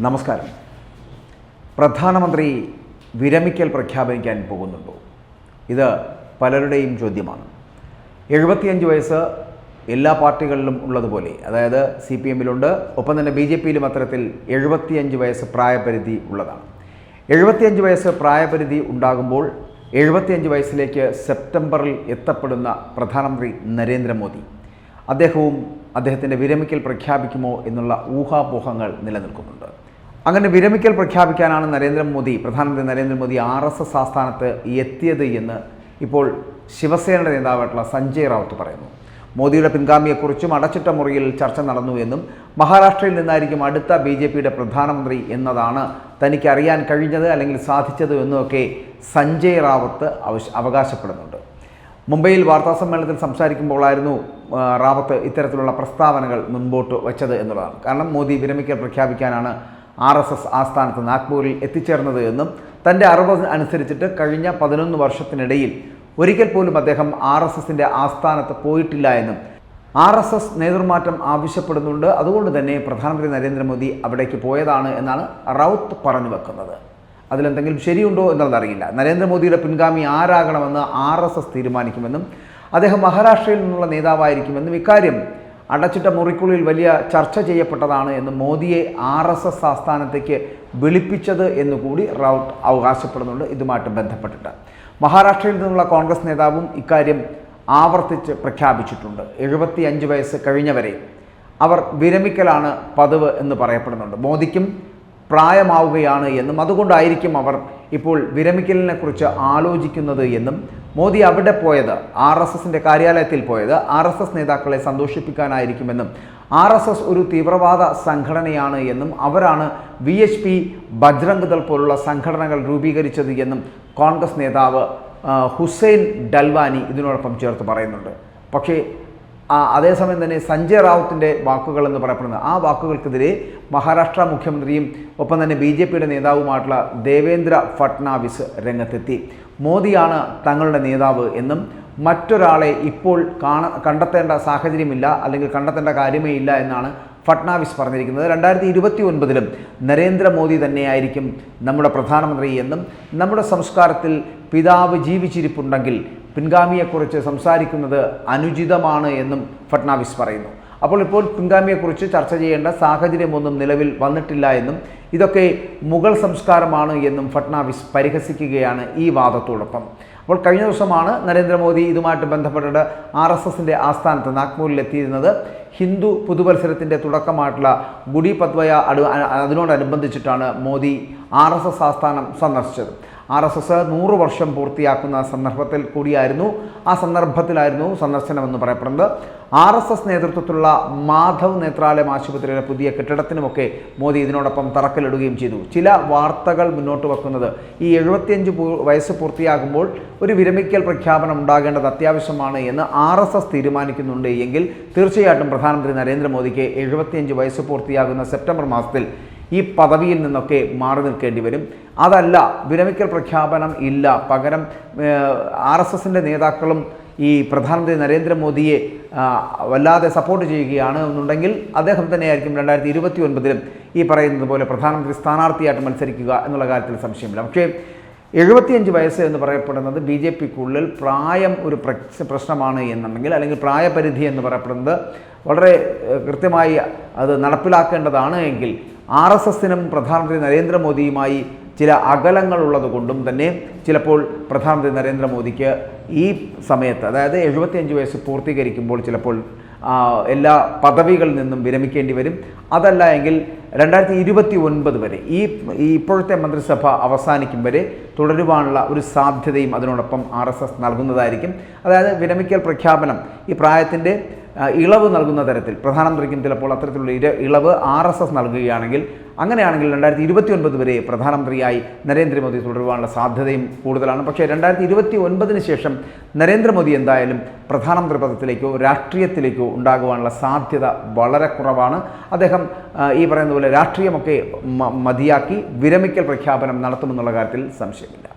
നമസ്കാരം. പ്രധാനമന്ത്രി വിരമിക്കൽ പ്രഖ്യാപിക്കാൻ പോകുന്നുണ്ടോ? ഇത് പലരുടെയും ചോദ്യമാണ്. എഴുപത്തിയഞ്ച് വയസ്സ് എല്ലാ പാർട്ടികളിലും ഉള്ളതുപോലെ അതായത് സി പി എമ്മിലുണ്ട് ഒപ്പം തന്നെ ബി ജെ പിയിലും അത്തരത്തിൽ എഴുപത്തിയഞ്ച് വയസ്സ് പ്രായപരിധി ഉള്ളതാണ്. എഴുപത്തിയഞ്ച് വയസ്സ് പ്രായപരിധി ഉണ്ടാകുമ്പോൾ എഴുപത്തിയഞ്ച് വയസ്സിലേക്ക് സെപ്റ്റംബറിൽ എത്തപ്പെടുന്ന പ്രധാനമന്ത്രി നരേന്ദ്രമോദി അദ്ദേഹവും അദ്ദേഹത്തിന്റെ വിരമിക്കൽ പ്രഖ്യാപിക്കുമോ എന്നുള്ള ഊഹാപോഹങ്ങൾ നിലനിൽക്കുന്നുണ്ട്. അങ്ങനെ വിരമിക്കൽ പ്രഖ്യാപിക്കാനാണ് നരേന്ദ്രമോദി പ്രധാനമന്ത്രി നരേന്ദ്രമോദി ആർ എസ് എസ് ആസ്ഥാനത്ത് എത്തിയത് എന്ന് ഇപ്പോൾ ശിവസേനയുടെ നേതാവായിട്ടുള്ള സഞ്ജയ് റാവത്ത് പറയുന്നു. മോദിയുടെ പിൻഗാമിയെക്കുറിച്ചും അടച്ചിട്ട മുറിയിൽ ചർച്ച നടന്നു എന്നും മഹാരാഷ്ട്രയിൽ നിന്നായിരിക്കും അടുത്ത ബി ജെ പിയുടെ പ്രധാനമന്ത്രി എന്നതാണ് തനിക്ക് അറിയാൻ കഴിഞ്ഞത് അല്ലെങ്കിൽ സാധിച്ചത് എന്നുമൊക്കെ സഞ്ജയ് റാവത്ത് അവകാശപ്പെടുന്നുണ്ട്. മുംബൈയിൽ വാർത്താസമ്മേളനത്തിൽ സംസാരിക്കുമ്പോഴായിരുന്നു ആ, റാവത്ത് ഇത്തരത്തിലുള്ള പ്രസ്താവനകൾ മുൻപോട്ട് വെച്ചത് എന്നുള്ളതാണ്. കാരണം മോദി വിരമിക്കൽ പ്രഖ്യാപിക്കാനാണ് ആർ എസ് എസ് ആസ്ഥാനത്ത് നാഗ്പൂരിൽ എത്തിച്ചേർന്നത് എന്നും തന്റെ അറിവ് അനുസരിച്ചിട്ട് കഴിഞ്ഞ പതിനൊന്ന് വർഷത്തിനിടയിൽ ഒരിക്കൽ പോലും അദ്ദേഹം ആർ എസ് എസിന്റെ ആസ്ഥാനത്ത് പോയിട്ടില്ല എന്നും ആർ എസ് എസ് നേതൃമാറ്റം ആവശ്യപ്പെടുന്നുണ്ട്. അതുകൊണ്ട് തന്നെ പ്രധാനമന്ത്രി നരേന്ദ്രമോദി അവിടേക്ക് പോയതാണ് എന്നാണ് റൌത്ത് പറഞ്ഞു വെക്കുന്നത്. അതിലെന്തെങ്കിലും ശരിയുണ്ടോ എന്നുള്ളതറിയില്ല നരേന്ദ്രമോദിയുടെ പിൻഗാമി ആരാകണമെന്ന് ആർ തീരുമാനിക്കുമെന്നും അദ്ദേഹം മഹാരാഷ്ട്രയിൽ നിന്നുള്ള നേതാവായിരിക്കുമെന്നും ഇക്കാര്യം അടച്ചിട്ട മുറിക്കുള്ളിൽ വലിയ ചർച്ച ചെയ്യപ്പെട്ടതാണ് എന്ന് മോദിയെ ആർ എസ് എസ് ആസ്ഥാനത്തേക്ക് വിളിപ്പിച്ചത് എന്നുകൂടി റൗട്ട് അവകാശപ്പെടുന്നുണ്ട്. ഇതുമായിട്ട് ബന്ധപ്പെട്ടിട്ട്. മഹാരാഷ്ട്രയിൽ നിന്നുള്ള കോൺഗ്രസ് നേതാവും ഇക്കാര്യം ആവർത്തിച്ച് പ്രഖ്യാപിച്ചിട്ടുണ്ട്. എഴുപത്തി അഞ്ച് വയസ്സ് കഴിഞ്ഞവരെ അവർ വിരമിക്കലാണ് പതിവ് എന്ന് പറയപ്പെടുന്നുണ്ട്. മോദിക്കും പ്രായമാവുകയാണ് എന്നും അതുകൊണ്ടായിരിക്കും അവർ ഇപ്പോൾ വിരമിക്കലിനെ കുറിച്ച് ആലോചിക്കുന്നത് എന്നും മോദി അവിടെ പോയത് ആർ എസ് എസിന്റെ കാര്യാലയത്തിൽ പോയത്. ആർ എസ് എസ് നേതാക്കളെ സന്തോഷിപ്പിക്കാനായിരിക്കുമെന്നും ആർ എസ് എസ് ഒരു തീവ്രവാദ സംഘടനയാണ് എന്നും അവരാണ് V H P Bajrang Dal പോലുള്ള സംഘടനകൾ രൂപീകരിച്ചത് എന്നും കോൺഗ്രസ് നേതാവ് ഹുസൈൻ ഡൽവാനി ഇതിനോടൊപ്പം ചേർത്ത് പറയുന്നുണ്ട്. പക്ഷേ അതേസമയം തന്നെ സഞ്ജയ് റാവുത്തിന്റെ വാക്കുകൾ എന്ന് പറയപ്പെടുന്നത്. ആ വാക്കുകൾക്കെതിരെ മഹാരാഷ്ട്ര മുഖ്യമന്ത്രിയും ഒപ്പം തന്നെ ബി ജെ പിയുടെ നേതാവുമായിട്ടുള്ള ദേവേന്ദ്ര ഫട്നാവിസ് രംഗത്തെത്തി. മോദിയാണ് തങ്ങളുടെ നേതാവ് എന്നും മറ്റൊരാളെ ഇപ്പോൾ കാണ കണ്ടെത്തേണ്ട സാഹചര്യമില്ല അല്ലെങ്കിൽ കണ്ടെത്തേണ്ട കാര്യമേ ഇല്ല എന്നാണ് ഫട്നാവിസ് പറഞ്ഞിരിക്കുന്നത്. രണ്ടായിരത്തി ഇരുപത്തി ഒൻപതിലും നരേന്ദ്രമോദി തന്നെയായിരിക്കും നമ്മുടെ പ്രധാനമന്ത്രി എന്നും നമ്മുടെ സംസ്കാരത്തിൽ പിതാവ് ജീവിച്ചിരിപ്പുണ്ടെങ്കിൽ പിൻഗാമിയെക്കുറിച്ച് സംസാരിക്കുന്നത് അനുചിതമാണ് എന്നും ഫട്നാവിസ് പറയുന്നു. അപ്പോൾ ഇപ്പോൾ പിൻഗാമിയെക്കുറിച്ച് ചർച്ച ചെയ്യേണ്ട സാഹചര്യമൊന്നും നിലവിൽ വന്നിട്ടില്ല എന്നും ഇതൊക്കെ മുഗൾ സംസ്കാരമാണ് എന്നും ഫട്നാവിസ് പരിഹസിക്കുകയാണ് ഈ വാദത്തോടൊപ്പം. അപ്പോൾ കഴിഞ്ഞ ദിവസമാണ് നരേന്ദ്രമോദി ഇതുമായിട്ട് ബന്ധപ്പെട്ടിട്ട് ആർ എസ് എസിന്റെ ആസ്ഥാനത്ത് നാഗ്പൂരിൽ എത്തിയിരുന്നത് ഹിന്ദു പുതുവത്സരത്തിന്റെ തുടക്കമായിട്ടുള്ള ഗുഡി പദ്വയ അടു അതിനോടനുബന്ധിച്ചിട്ടാണ് മോദി ആർ എസ് എസ് ആസ്ഥാനം സന്ദർശിച്ചത്. ആർ എസ് എസ് നൂറ് വർഷം പൂർത്തിയാക്കുന്ന സന്ദർഭത്തിൽ കൂടിയായിരുന്നു. ആ സന്ദർഭത്തിലായിരുന്നു സന്ദർശനമെന്ന് പറയപ്പെടുന്നത്. ആർ എസ് എസ് നേതൃത്വത്തിലുള്ള മാധവ് നേത്രാലയം ആശുപത്രിയുടെ പുതിയ കെട്ടിടത്തിനുമൊക്കെ മോദി ഇതിനോടൊപ്പം തറക്കല്ലിടുകയും ചെയ്തു. ചില വാർത്തകൾ മുന്നോട്ട് വെക്കുന്നത് ഈ എഴുപത്തിയഞ്ച് വയസ്സ് പൂർത്തിയാകുമ്പോൾ ഒരു വിരമിക്കൽ പ്രഖ്യാപനം ഉണ്ടാകേണ്ടത് അത്യാവശ്യമാണ് എന്ന് ആർ എസ് എസ് തീരുമാനിക്കുന്നുണ്ട് എങ്കിൽ തീർച്ചയായിട്ടും പ്രധാനമന്ത്രി നരേന്ദ്രമോദിക്ക് എഴുപത്തിയഞ്ച് വയസ്സ് പൂർത്തിയാകുന്ന സെപ്റ്റംബർ മാസത്തിൽ ഈ പദവിയിൽ നിന്നൊക്കെ മാറി നിൽക്കേണ്ടി വരും. അതല്ല വിരമിക്കൽ പ്രഖ്യാപനം ഇല്ല. പകരം ആർ എസ് എസിന്റെ നേതാക്കളും ഈ പ്രധാനമന്ത്രി നരേന്ദ്രമോദിയെ വല്ലാതെ സപ്പോർട്ട് ചെയ്യുകയാണ് എന്നുണ്ടെങ്കിൽ അദ്ദേഹം തന്നെയായിരിക്കും രണ്ടായിരത്തി ഇരുപത്തി ഒൻപതിലും ഈ പറയുന്നത് പോലെ പ്രധാനമന്ത്രി സ്ഥാനാർത്ഥിയായിട്ട് മത്സരിക്കുക എന്നുള്ള കാര്യത്തിൽ സംശയമില്ല. പക്ഷേ എഴുപത്തിയഞ്ച് വയസ്സ് എന്ന് പറയപ്പെടുന്നത് ബി ജെ പിക്കുള്ളിൽ പ്രായം ഒരു പ്രശ്ന- പ്രശ്നമാണ് എന്നുണ്ടെങ്കിൽ അല്ലെങ്കിൽ പ്രായപരിധി എന്ന് പറയപ്പെടുന്നത് വളരെ കൃത്യമായി അത് നടപ്പിലാക്കേണ്ടതാണ് എങ്കിൽ ആർ എസ് എസിനും പ്രധാനമന്ത്രി നരേന്ദ്രമോദിയുമായി ചില അകലങ്ങളുള്ളത് കൊണ്ടും തന്നെ ചിലപ്പോൾ പ്രധാനമന്ത്രി നരേന്ദ്രമോദിക്ക് ഈ സമയത്ത് അതായത് എഴുപത്തിയഞ്ച് വയസ്സ് പൂർത്തീകരിക്കുമ്പോൾ ചിലപ്പോൾ എല്ലാ പദവികളിൽ നിന്നും വിരമിക്കേണ്ടി വരും. അതല്ല എങ്കിൽ രണ്ടായിരത്തി ഇരുപത്തി ഒൻപത് വരെ ഈ ഇപ്പോഴത്തെ മന്ത്രിസഭ അവസാനിക്കും വരെ തുടരുവാനുള്ള ഒരു സാധ്യതയും അതിനോടൊപ്പം ആർ എസ് എസ് നൽകുന്നതായിരിക്കും. അതായത് വിരമിക്കൽ പ്രഖ്യാപനം ഈ പ്രായത്തിന്റെ ഇളവ് നൽകുന്ന തരത്തിൽ. പ്രധാനമന്ത്രിക്കും ചിലപ്പോൾ അത്തരത്തിലുള്ള ഇര ഇളവ് ആർ എസ് എസ് നൽകുകയാണെങ്കിൽ അങ്ങനെയാണെങ്കിൽ രണ്ടായിരത്തി ഇരുപത്തി ഒൻപത് വരെ പ്രധാനമന്ത്രിയായി നരേന്ദ്രമോദി തുടരുവാനുള്ള സാധ്യതയും കൂടുതലാണ്. പക്ഷേ രണ്ടായിരത്തി ഇരുപത്തി ഒൻപതിന് ശേഷം നരേന്ദ്രമോദി എന്തായാലും പ്രധാനമന്ത്രി പദത്തിലേക്കോ രാഷ്ട്രീയത്തിലേക്കോ ഉണ്ടാകുവാനുള്ള സാധ്യത വളരെ കുറവാണ്. അദ്ദേഹം ഈ പറയുന്ന പോലെ രാഷ്ട്രീയമൊക്കെ മതിയാക്കി വിരമിക്കൽ പ്രഖ്യാപനം നടത്തുമെന്നുള്ള കാര്യത്തിൽ സംശയമില്ല.